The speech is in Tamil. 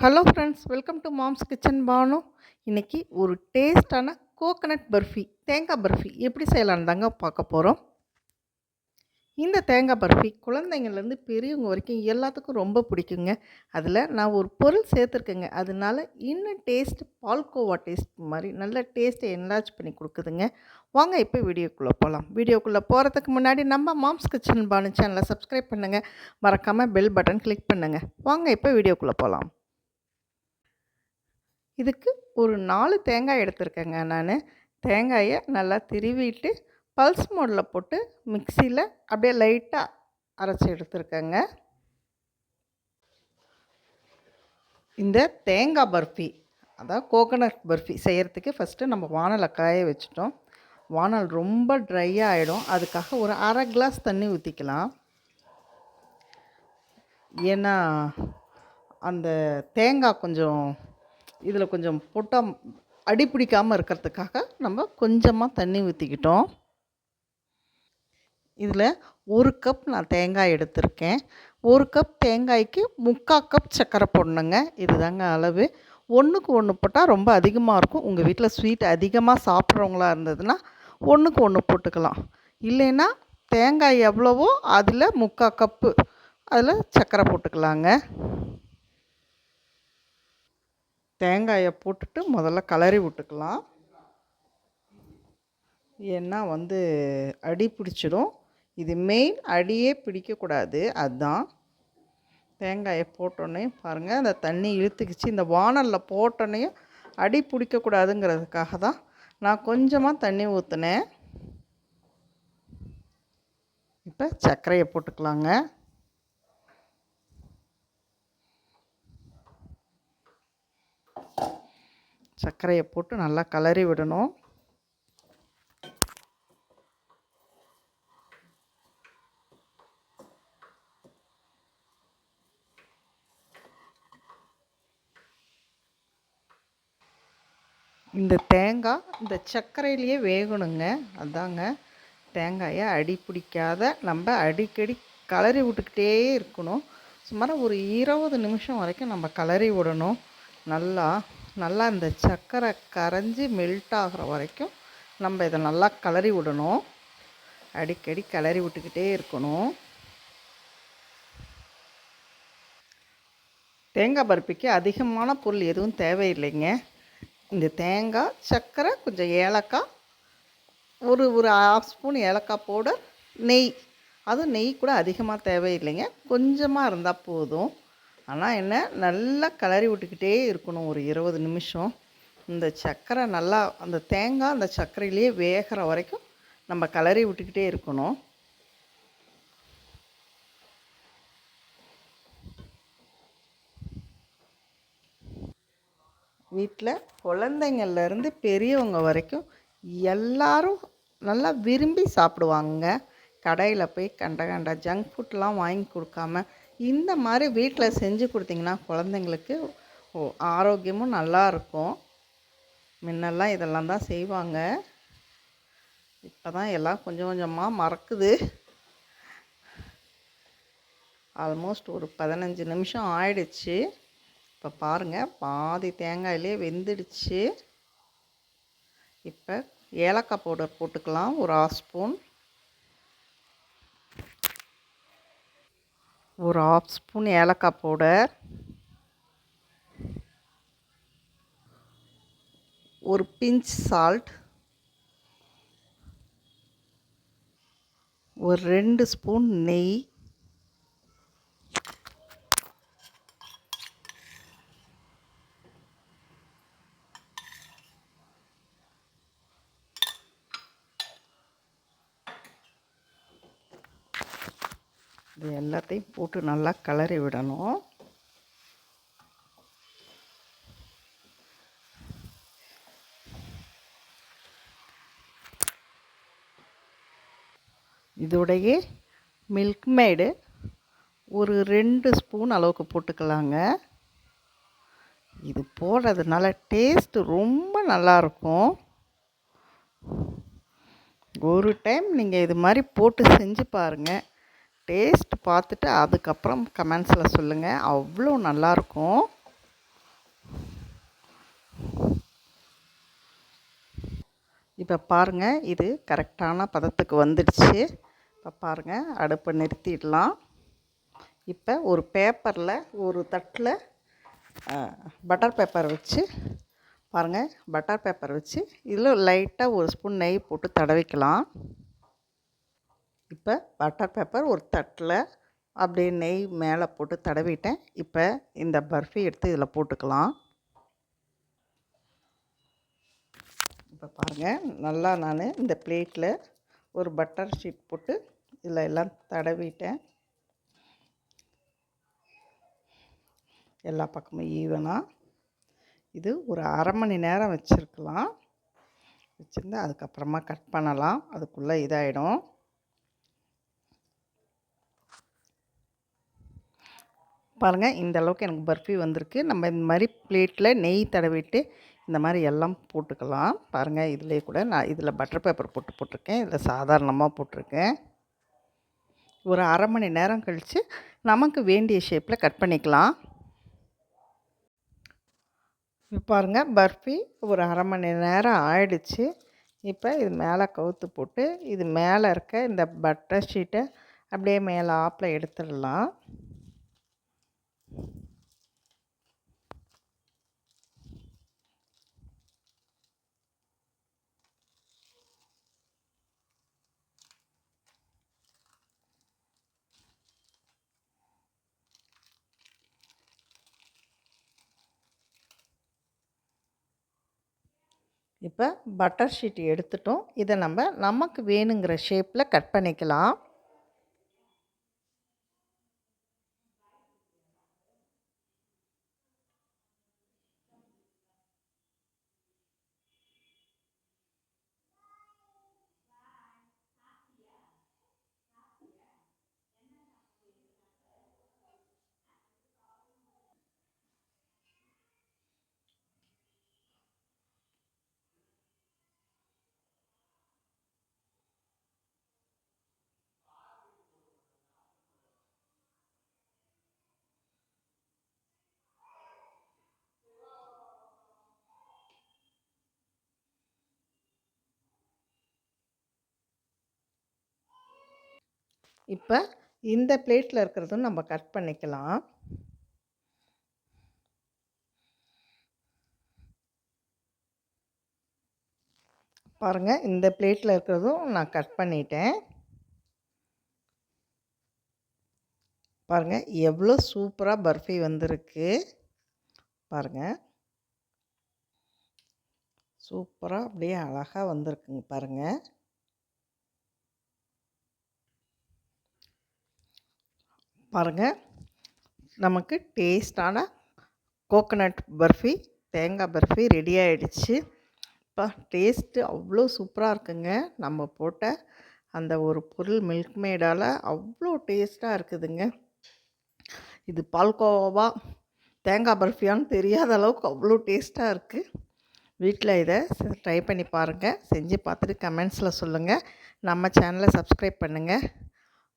Hello friends welcome to mom's kitchen Banu இன்றைக்கி ஒரு டேஸ்டான கோகனட் பர்ஃபி தேங்காய் பர்ஃபி எப்படி செய்யலான்னு தாங்க பார்க்க போகிறோம் இந்த தேங்காய் பர்ஃபி குழந்தைங்கள்லேருந்து பெரியவங்க வரைக்கும் எல்லாத்துக்கும் ரொம்ப பிடிக்குங்க. அதில் நான் ஒரு பொருள் சேர்த்துருக்கேங்க. அதனால இன்னும் டேஸ்ட் பால்கோவா டேஸ்ட் மாதிரி நல்ல டேஸ்ட்டை என்லார்ஜ் பண்ணி கொடுக்குதுங்க. வாங்க இப்போ வீடியோக்குள்ளே போகலாம் வீடியோக்குள்ளே போகிறதுக்கு முன்னாடி நம்ம மாம்ஸ் கிச்சன் பானு சேனலை சப்ஸ்கிரைப் பண்ணுங்கள் மறக்காமல் பெல் பட்டன் கிளிக் பண்ணுங்கள் வாங்க இப்போ வீடியோக்குள்ளே போகலாம் இதுக்கு ஒரு நாலு தேங்காய் எடுத்திருக்கேங்க நான். தேங்காயை நல்லா திருவிட்டு பல்ஸ் மோடில் போட்டு மிக்சியில் அப்படியே லைட்டாக அரைச்சி எடுத்துருக்கேங்க. இந்த தேங்காய் பர்ஃபி அதாவது கோகனட் பர்ஃபி செய்கிறதுக்கு ஃபஸ்ட்டு நம்ம வானலை காய வச்சுட்டோம். வானல் ரொம்ப ட்ரையாக ஆகிடும் அதுக்காக ஒரு அரை கிளாஸ் தண்ணி ஊற்றிக்கலாம் ஏன்னா அந்த தேங்காய் கொஞ்சம் இதில் கொஞ்சம் போட்டால் அடி பிடிக்காமல் இருக்கிறதுக்காக நம்ம கொஞ்சமாக தண்ணி ஊற்றிக்கிட்டோம் இதில் ஒரு கப் நான் தேங்காய் எடுத்திருக்கேன். ஒரு கப் தேங்காய்க்கு முக்கால் கப் சர்க்கரை போடணுங்க. இதுதாங்க அளவு. ஒன்றுக்கு ஒன்று போட்டால் ரொம்ப அதிகமாக இருக்கும். உங்கள் வீட்டில் ஸ்வீட் அதிகமாக சாப்பிட்றவங்களா இருந்ததுன்னா ஒன்றுக்கு ஒன்று போட்டுக்கலாம். இல்லைன்னா தேங்காய் எவ்வளவோ அதில் முக்கால் கப்பு அதில் சர்க்கரை போட்டுக்கலாங்க. தேங்காயை போட்டுட்டு முதல்ல கலரி விட்டுக்கலாம். ஏன்னா வந்து அடி பிடிச்சிடும் இது மெயின் அடியே பிடிக்கக்கூடாது. அதுதான் தேங்காயை போட்டோன்னே பாருங்கள் அந்த தண்ணி இழுத்துக்கிச்சு. இந்த வானலில் போட்டோன்னே அடி பிடிக்கக்கூடாதுங்கிறதுக்காக தான் நான் கொஞ்சமாக தண்ணி ஊற்றுனேன் இப்போ சர்க்கரையை போட்டுக்கலாங்க. சர்க்கரையை போட்டு நல்லா கலரி விடணும். இந்த தேங்காய் இந்த சர்க்கரையிலேயே வேகணுங்க. அதாங்க தேங்காயை அடி பிடிக்காத நம்ம அடிக்கடி கலரி விட்டுக்கிட்டே இருக்கணும். சுமார் ஒரு இருபது நிமிஷம் வரைக்கும் நம்ம கலரி விடணும். நல்லா நல்லா இந்த சர்க்கரை கரைஞ்சி மெல்ட் ஆகிற வரைக்கும் நம்ம இதை நல்லா கிளறி விடணும். அடிக்கடி கிளறி விட்டுக்கிட்டே இருக்கணும். தேங்காய் பருப்பிக்கு அதிகமான பொருள் எதுவும் தேவையில்லைங்க. இந்த தேங்காய் சர்க்கரை கொஞ்சம் ஏலக்காய் ஒரு ஒரு ஆஃப் ஸ்பூன் ஏலக்காய் பவுடர் நெய். அதுவும் நெய் கூட அதிகமாக தேவையில்லைங்க. கொஞ்சமாக இருந்தால் போதும். ஆனால் என்ன நல்லா கிளறி விட்டுக்கிட்டே இருக்கணும். ஒரு இருபது நிமிஷம். இந்த சர்க்கரை நல்லா அந்த தேங்காய் அந்த சர்க்கரையிலேயே வேகிற வரைக்கும் நம்ம கிளறி விட்டுக்கிட்டே இருக்கணும். வீட்டில் குழந்தைங்கள்லேருந்து பெரியவங்க வரைக்கும் எல்லாரும் நல்லா விரும்பி சாப்பிடுவாங்க. கடையில் போய் கண்ட கண்ட ஜங்க் ஃபுட்லாம் வாங்கி கொடுக்காம இந்த மாதிரி வீட்டில் செஞ்சு கொடுத்தீங்கன்னா குழந்தைங்களுக்கு ஆரோக்கியமும் நல்லா இருக்கும். முன்னெல்லாம் இதெல்லாம் தான் செய்வாங்க. இப்போ தான் எல்லாம் கொஞ்சம் கொஞ்சமாக மறக்குது. ஆல்மோஸ்ட் ஒரு பதினஞ்சு நிமிஷம் ஆயிடுச்சு. இப்போ பாருங்கள் பாதி தேங்காயிலே வெந்துடுச்சு. இப்போ ஏலக்காய் பவுடர் போட்டுக்கலாம். ஒரு ஆஃப் ஸ்பூன் ஒரு ஆஃப் ஸ்பூன் ஏலக்காய் பவுடர் ஒரு பிஞ்ச் சால்ட் ஒரு ரெண்டு ஸ்பூன் நெய் இது எல்லாத்தையும் போட்டு நல்லா கிளறி விடணும். இதோடைய மில்க் மேடு ஒரு ரெண்டு ஸ்பூன் அளவுக்கு போட்டுக்கலாங்க. இது போடுறதுனால டேஸ்ட்டு ரொம்ப நல்லாயிருக்கும். ஒரு டைம் நீங்கள் இது மாதிரி போட்டு செஞ்சு பாருங்கள் டேஸ்ட் பார்த்துட்டு அதுக்கப்புறம் கமெண்ட்ஸில் சொல்லுங்கள் அவ்வளோ நல்லாயிருக்கும். இப்போ பாருங்கள் இது கரெக்டான பதத்துக்கு வந்துடுச்சு. இப்போ பாருங்கள் அடுப்பை நிறுத்திடலாம். இப்போ ஒரு பேப்பரில் ஒரு தட்டில் பட்டர் பேப்பர் வச்சு பாருங்கள் பட்டர் பேப்பர் வச்சு இதில் லைட்டாக ஒரு ஸ்பூன் நெய் போட்டு தடவிக்கலாம். இப்போ பட்டர் பேப்பர் ஒரு தட்டில் அப்படியே நெய் மேலே போட்டு தடவிட்டேன். இப்போ இந்த பர்ஃபி எடுத்து இதில் போட்டுக்கலாம். இப்போ பாருங்கள் நல்லா நான் இந்த பிளேட்டில் ஒரு பட்டர் ஷீட் போட்டு இதில் எல்லாம் தடவிட்டேன். எல்லா பக்கமும் ஈவனாக இது ஒரு அரை மணி நேரம் வச்சுருக்கலாம். வச்சுருந்து அதுக்கப்புறமா கட் பண்ணலாம். அதுக்குள்ளே இதாகிடும் பாருங்கள் இந்த அளவுக்கு எனக்கு பர்ஃபி வந்திருக்கு. நம்ம இந்த மாதிரி பிளேட்டில் நெய் தடவிட்டு இந்த மாதிரி எல்லாம் போட்டுக்கலாம். பாருங்கள் இதிலே கூட நான் இதில் பட்டர் பேப்பர் போட்டு போட்டிருக்கேன். இதில் சாதாரணமாக போட்டிருக்கேன். ஒரு அரை மணி நேரம் கழித்து நமக்கு வேண்டிய ஷேப்பில் கட் பண்ணிக்கலாம். பாருங்கள் பர்ஃபி ஒரு அரை மணி நேரம் ஆயிடுச்சு. இப்போ இது மேலே கவுத்து போட்டு இது மேலே இருக்க இந்த பட்டர் ஷீட்டை அப்படியே மேலே ஆப்பில் எடுத்துடலாம். இப்போ பட்டர் ஷீட் எடுத்துட்டோம். இதை நம்ம நமக்கு வேணுங்கிற ஷேப்பில் கட் பண்ணிக்கலாம். இப்போ இந்த பிளேட்டில் இருக்கிறதும் நம்ம கட் பண்ணிக்கலாம். பாருங்கள் இந்த பிளேட்டில் இருக்கிறதும் நான் கட் பண்ணிட்டேன். பாருங்கள் எவ்வளோ சூப்பராக பர்ஃபி வந்திருக்கு. பாருங்கள் சூப்பராக அப்படியே அழகாக வந்திருக்குங்க பாருங்கள் பாருங்கள் நமக்கு டேஸ்டான கோகனட் பர்ஃபி தேங்காய் பர்ஃபி ரெடி ஆகிடுச்சு இப்போ டேஸ்ட்டு அவ்வளோ சூப்பராக இருக்குங்க. நம்ம போட்ட அந்த ஒரு பொருள் மில்க் மேடால் அவ்வளோ டேஸ்ட்டாக இருக்குதுங்க. இது பால்கோவா தேங்காய் பர்ஃபியான்னு தெரியாத அளவுக்கு அவ்வளோ டேஸ்ட்டாக இருக்குது வீட்டில் இதை ட்ரை பண்ணி பாருங்கள் செஞ்சு பார்த்துட்டு கமெண்ட்ஸில் சொல்லுங்கள் நம்ம சேனலை சப்ஸ்கிரைப் பண்ணுங்கள்